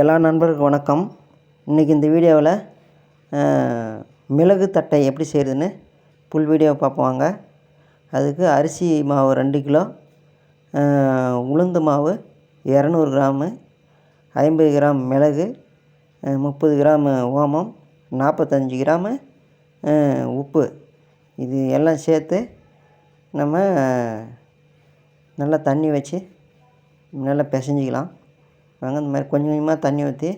எல்லா நண்பர்களுக்கும் வணக்கம். இன்றைக்கி இந்த வீடியோவில் மிளகு தட்டை எப்படி செய்கிறதுன்னு புல் வீடியோ பார்ப்போம் வாங்க. அதுக்கு அரிசி மாவு ரெண்டு கிலோ உளுந்து மாவு இரநூறு கிராமு ஐம்பது கிராம் மிளகு முப்பது கிராம் ஓமம் நாற்பத்தஞ்சு கிராமு உப்பு. இது எல்லாம் சேர்த்து நம்ம நல்லா தண்ணி வச்சு நல்லா பிசைஞ்சிக்கலாம். வாங்க இந்த மாதிரி கொஞ்சம் கொஞ்சமாக தண்ணி ஊற்றி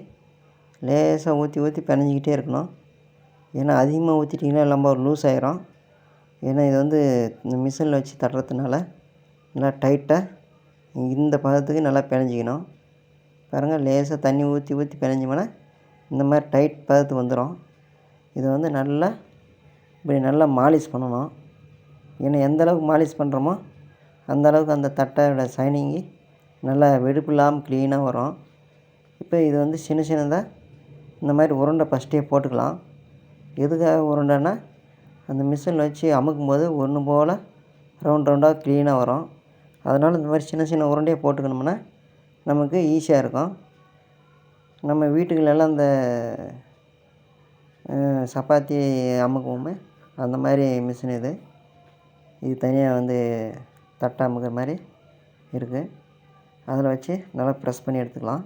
லேசாக ஊற்றி ஊற்றி பெனஞ்சிக்கிட்டே இருக்கணும். ஏன்னா அதிகமாக ஊற்றிட்டிங்கன்னா ரொம்ப லூஸ் ஆயிரும். ஏன்னா இது வந்து இந்த மிஷினில் வச்சு தட்டுறதுனால நல்லா டைட்டாக இந்த பதத்துக்கு நல்லா பெனஞ்சிக்கணும் பாருங்கள் லேசாக தண்ணி ஊற்றி ஊற்றி பெனஞ்சோம்னா இந்த மாதிரி டைட் பதத்துக்கு வந்துடும் இதை வந்து நல்லா இப்படி நல்லா மாலிஷ் பண்ணணும். ஏன்னா எந்த அளவுக்கு மாலிஷ் பண்ணுறோமோ அந்தளவுக்கு அந்த தட்டையோட சைனிங்கு நல்லா வெடிப்பு இல்லாமல் க்ளீனாக வரும். இப்போ இது வந்து சின்ன சின்னதாக இந்த மாதிரி உருண்டை ஃபஸ்ட்டே போட்டுக்கலாம். எதுக்காக உருண்டைன்னா அந்த மிஷினில் வச்சு அமுக்கும் போது ஒன்று போல் ரவுண்ட் ரவுண்டாக க்ளீனாக வரும். அதனால் இந்த மாதிரி சின்ன சின்ன உருண்டையை போட்டுக்கணும்னா நமக்கு ஈஸியாக இருக்கும். நம்ம வீட்டுகளெல்லாம் இந்த சப்பாத்தி அமுக்குவோமே அந்த மாதிரி மிஷின் இது. இது தனியாக வந்து தட்டை அமுக்கிற மாதிரி இருக்குது அதில் வச்சு நல்லா ப்ரெஸ் பண்ணி எடுத்துக்கலாம்.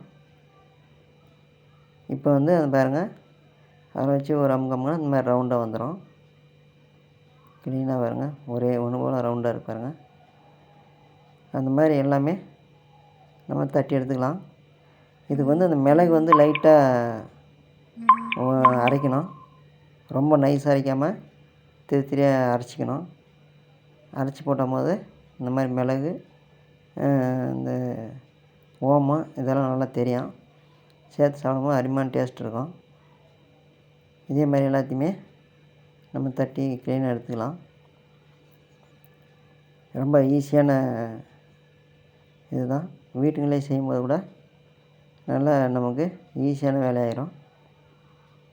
இப்போ வந்து அது பாருங்கள் அதில் வச்சு ஒரு அமுக்கம்னா இந்த மாதிரி ரவுண்டாக வந்துடும் க்ளீனாக பாருங்க ஒரே ஒன்று போல் ரவுண்டாக இருக்கு பாருங்க. அந்த மாதிரி எல்லாமே நம்ம தட்டி எடுத்துக்கலாம். இதுக்கு வந்து அந்த மிளகு வந்து லைட்டாக அரைக்கணும். ரொம்ப நைஸ் அரைக்காமல் திரி திரியாக அரைச்சிக்கணும். அரைச்சி போடும் போது இந்த மாதிரி மிளகு இந்த ஓமம் இதெல்லாம் நல்லா தெரியும். சேர்த்து சாப்பிடும்போது அருமையான டேஸ்ட் இருக்கும். இதே மாதிரி எல்லாத்தையுமே நம்ம தட்டி க்ளீனாக எடுத்துக்கலாம். ரொம்ப ஈஸியான இதுதான். வீட்டுங்களே செய்யும்போது கூட நல்லா நமக்கு ஈஸியான வேலையாயிரும்.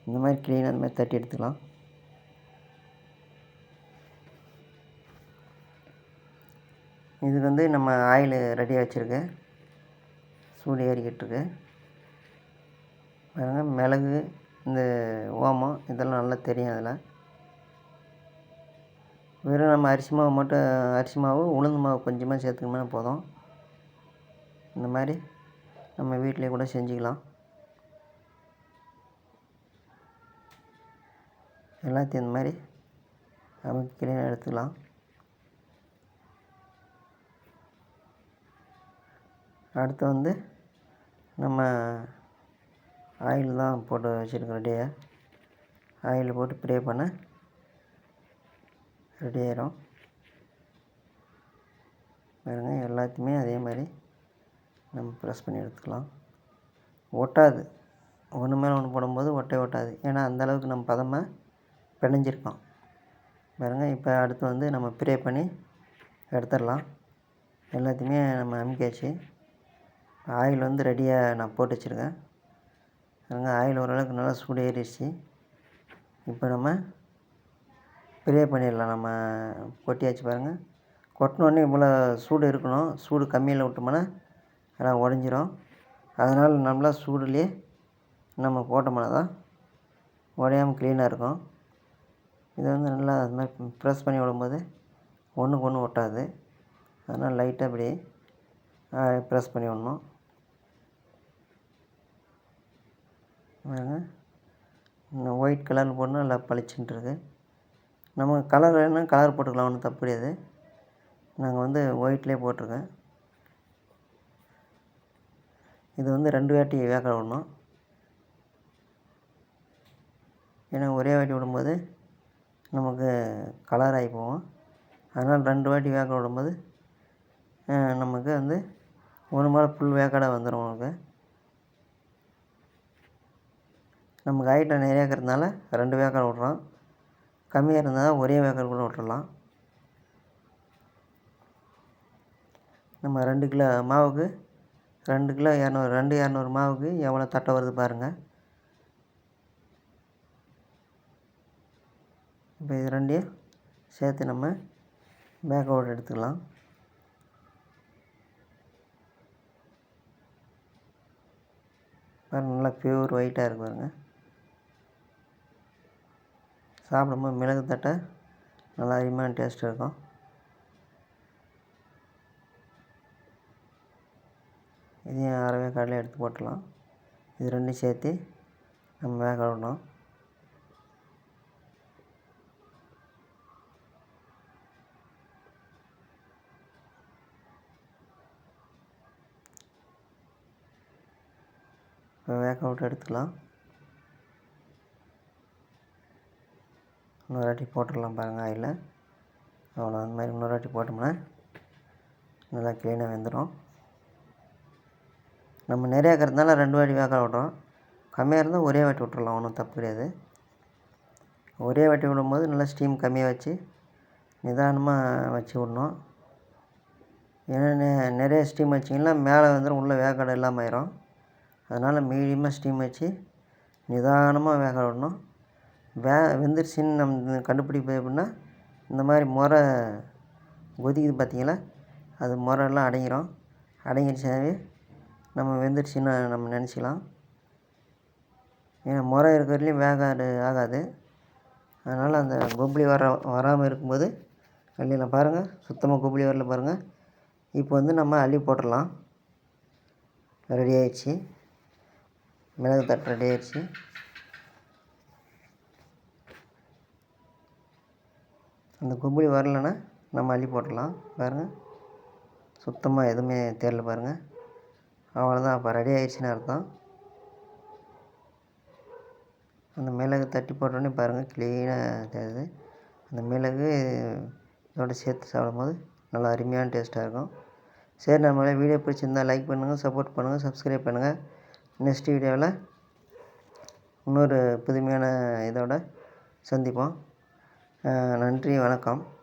இந்த மாதிரி க்ளீனாக இந்த மாதிரி தட்டி எடுத்துக்கலாம். இதுக்கு வந்து நம்ம ஆயில் ரெடியாக வச்சுருக்கேன் சூடு ஏறிக்கிட்டு இருக்கு பாருங்க மிளகு இந்த ஓமம் இதெல்லாம் நல்லா தெரியும் அதில். வெறும் நம்ம அரிசி மாவு மட்டும் அரிசி மாவு உளுந்து மாவு கொஞ்சமாக சேர்த்துக்கணும்னா போதும். இந்த மாதிரி நம்ம வீட்டிலே கூட செஞ்சுக்கலாம். எல்லாத்தையும் இந்த மாதிரி அமைக்க கிளீனாக எடுத்துக்கலாம். அடுத்து வந்து நம்ம ஆயில் தான் போட்டு வச்சுருக்கோம் ரெடியாக ஆயில் போட்டு ப்ரே பண்ண ரெடி ஆயிரும். பாருங்க எல்லாத்தையுமே அதே மாதிரி நம்ம ப்ரெஸ் பண்ணி எடுத்துக்கலாம். ஒட்டாது. ஒன்று மேலே ஒன்று போடும்போது ஒட்டே ஒட்டாது. ஏன்னா அந்தளவுக்கு நம்ம பதமாக பிணைஞ்சிருக்கோம். பாருங்க இப்போ அடுத்து வந்து நம்ம ப்ரே பண்ணி எடுத்துடலாம். எல்லாத்தையுமே நம்ம அமுக்கியாச்சு ஆயில் வந்து ரெடியாக நான் போட்டு வச்சுருக்கேன். பாருங்க ஆயில் ஓரளவுக்கு நல்லா சூடு ஏறிடுச்சு இப்போ நம்ம ப்ரே பண்ணிடலாம். நம்ம கொட்டியாச்சு பாருங்கள் கொட்டினோடனே இவ்வளோ சூடு இருக்கணும். சூடு கம்மியில் விட்டோம்னா எல்லாம் உடஞ்சிரும். அதனால் நம்மளா சூடுலேயே நம்ம போட்டோம்னா தான் உடையாமல் க்ளீனாக இருக்கும். இதை வந்து நல்லா அது மாதிரி ப்ரெஸ் பண்ணி விடும்போது ஒன்றுக்கு ஒன்று ஒட்டாது. அதனால் லைட்டாக இப்படி ப்ரெஸ் பண்ணி விடணும் பாருங்க இன்னும் ஒயிட் கலரில் போடணும் நல்லா பளிச்சுன்ட்டு நம்ம கலர் வேணால் கலர் போட்டுக்கலாம் ஒன்றும் தப்பு கிடையாது. நாங்கள் வந்து ஒயிட்லேயே போட்டிருக்கேன் இது வந்து ரெண்டு வாட்டி வேக விடணும். ஏன்னா ஒரே வாட்டி விடும்போது நமக்கு கலர் ஆகி போகும். அதனால் ரெண்டு வாட்டி வேக விடும்போது நமக்கு வந்து ஒரு மேலே ஃபுல் வேக்காடாக வந்துடும் உங்களுக்கு. நமக்கு ஐட்டம் நிறையா இருக்கிறதுனால ரெண்டு வேக்காடு விட்றோம் கம்மியாக இருந்தால் ஒரே வேக்காடு கூட விட்றலாம் நம்ம ரெண்டு கிலோ மாவுக்கு ரெண்டு கிலோ இரநூறு ரெண்டு இரநூறு மாவுக்கு எவ்வளோ தட்டை வருது பாருங்கள் இப்போ இது ரெண்டையும் சேர்த்து நம்ம பேக் அவுட் எடுத்துக்கலாம். பாருங்கள் நல்லா ப்யூர் ஒயிட்டாக இருக்கு பாருங்கள் சாப்பிடும்போது மிளகு தட்டை நல்லா அருமையான டேஸ்ட் இருக்கும். இதையும் அறவே கடலையும் எடுத்து போட்டுடலாம். இது ரெண்டையும் சேர்த்து நம்ம வேக விடணும். இப்போ வேக விட்டு எடுத்துக்கலாம் இன்னொரு வாட்டி போட்டுடலாம் பாருங்கள் ஆயில் அவ்வளோ அந்த மாதிரி இன்னொரு வாட்டி போட்டோம்னா நல்லா க்ளீனாக வெந்துடும் நம்ம நிறையா இருக்கிறதுனால ரெண்டு வாட்டி வேக விட்றோம். கம்மியாக இருந்தால் ஒரே வாட்டி விட்றலாம் ஒன்றும் தப்பு கிடையாது. ஒரே வாட்டி விடும்போது நல்லா ஸ்டீம் கம்மியாக வச்சு நிதானமாக வச்சு விட்ணும். ஏன்னா நிறைய ஸ்டீம் வச்சிங்கன்னா மேலே வந்துடும் உள்ளே வேக்காடு இல்லாமல் ஆயிரும். அதனால் மீடியமாக ஸ்டீம் வச்சு நிதானமாக வேக விடணும். வே வெந்துருச்சுன்னு நம்ம கண்டுபிடிப்பது எப்படின்னா இந்த மாதிரி முறை கொதிக்குது பார்த்திங்களா? அது முறைலாம் அடங்கிடும் அடங்கிடுச்சாவே நம்ம வெந்துருச்சுன்னு நம்ம நினச்சிக்கலாம். ஏன்னா முறை இருக்கிறதுலையும் வேகாது ஆகாது. அதனால் அந்த கொப்ளி வர வராமல் இருக்கும்போது அள்ளிடலாம் பாருங்கள் சுத்தமாக கொப்ளி வரல பாருங்கள் இப்போ வந்து நம்ம அள்ளி போட்டுடலாம். ரெடி ஆயிடுச்சு. மிளகு தட்டு ரெடி ஆயிடுச்சு. அந்த கொப்பளி வரலைன்னா நம்ம அள்ளி போட்டுடலாம். பாருங்கள் சுத்தமாக எதுவுமே தெரியல பாருங்கள் அவ்வளோதான் அப்போ ரெடி ஆயிடுச்சுன்னு அர்த்தம். அந்த மிளகு தட்டி போட்டோடனே பாருங்கள் க்ளீனாக தெரியுது. அந்த மிளகு இதோட சேர்த்து சாப்பிடும்போது நல்லா அருமையான டேஸ்ட்டாக இருக்கும். சரி நம்மளே வீடியோ பிடிச்சிருந்தா லைக் பண்ணுங்கள் சப்போர்ட் பண்ணுங்கள் சப்ஸ்கிரைப் பண்ணுங்கள் நெக்ஸ்ட் வீடியோவில் இன்னொரு புதுமையான இதோட சந்திப்போம். நன்றி வணக்கம்.